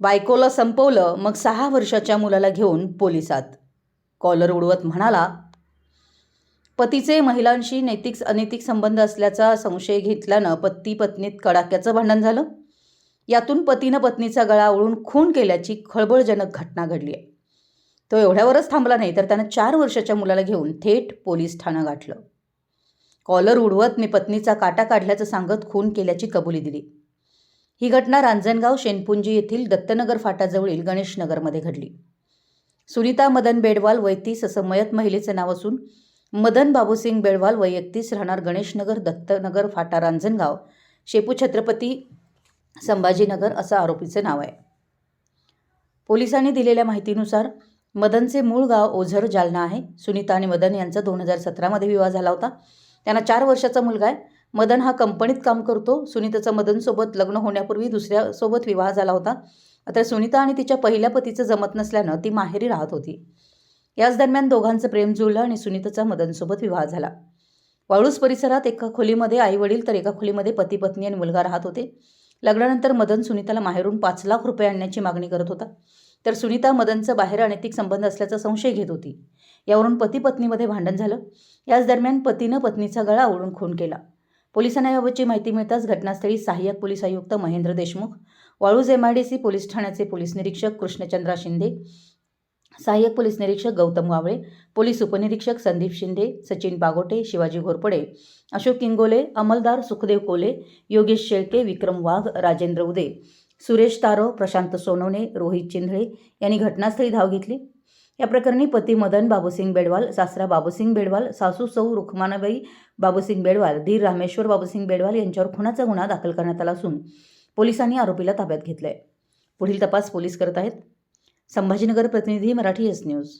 बायकोला संपवलं मग सहा वर्षाच्या मुलाला घेऊन पोलिसात. कॉलर उडवत म्हणाला पतीचे महिलांशी नैतिक अनैतिक संबंध असल्याचा संशय घेतल्यानं पती पत्नीत कडाक्याचं भांडण झालं. यातून पतीनं पत्नीचा गळा ओळून खून केल्याची खळबळजनक घटना घडली आहे. तो एवढ्यावरच थांबला नाही तर त्यानं चार वर्षाच्या मुलाला घेऊन थेट पोलीस ठाणं गाठलं. कॉलर उडवत मी पत्नीचा काटा काढल्याचं सांगत खून केल्याची कबुली दिली. ही घटना रांजणगाव शेनपुंजी येथील दत्तनगर फाटाजवळील गणेशनगरमध्ये घडली. सुनीता मदन बेडवाल वय तीस असं मयत महिलेचं नाव असून मदन बाबूसिंग बेडवाल वय एकतीस राहणार गणेशनगर दत्तनगर फाटा रांजणगाव शेपू छत्रपती संभाजीनगर असं आरोपीचं नाव आहे. पोलिसांनी दिलेल्या माहितीनुसार मदनचे मूळ गाव ओझर जालना आहे. सुनीता आणि मदन यांचा दोन हजार सतरामध्ये विवाह झाला होता. त्यांना चार वर्षाचा मुलगा आहे. मदन हा कंपनीत काम करतो. सुनीताचा मदनसोबत लग्न होण्यापूर्वी दुसऱ्यासोबत विवाह झाला होता. आता सुनीता आणि तिच्या पहिल्या पतीचं जमत नसल्यानं ती माहेरी राहत होती. याच दरम्यान दोघांचं प्रेम जुळलं आणि सुनीताचा मदनसोबत विवाह झाला. वाळूस परिसरात एका खोलीमध्ये आई वडील तर एका खोलीमध्ये पती पत्नी आणि मुलगा राहत होते. लग्नानंतर मदन सुनीताला माहेरून पाच लाख रुपये आणण्याची मागणी करत होता. तर सुनीता मदनचं बाहेर अनैतिक संबंध असल्याचा संशय घेत होती. यावरून पती पत्नीमध्ये भांडण झालं. याच दरम्यान पतीनं पत्नीचा गळा ओढून खून केला. पोलिसांना याबाबतची माहिती मिळताच घटनास्थळी सहाय्यक पोलीस आयुक्त Mahendra Deshmukh Waluj M I D C police ठाण्याचे पोलीस निरीक्षक कृष्णचंद्रा शिंदे सहाय्यक पोलीस निरीक्षक गौतम वावळे पोलीस उपनिरीक्षक संदीप शिंदे सचिन बागोटे शिवाजी घोरपडे अशोक किंगोले अंमलदार सुखदेव कोले योगेश शेळके विक्रम वाघ राजेंद्र उदे सुरेश तारो प्रशांत सोनवणे रोहित चिंधळे यांनी घटनास्थळी धाव घेतली. या प्रकरणी पती मदन बाबूसिंग बेडवाल सासरा बाबूसिंग बेडवाल सासू सौ रुखमानाबाई बाबूसिंग बेडवाल धीर रामेश्वर बाबूसिंग बेडवाल यांच्यावर खुनाचा गुन्हा दाखल करण्यात आला असून पोलिसांनी आरोपीला ताब्यात घेतलंय. पुढील तपास पोलीस करत आहेत. संभाजीनगर प्रतिनिधी मराठी एस न्यूज.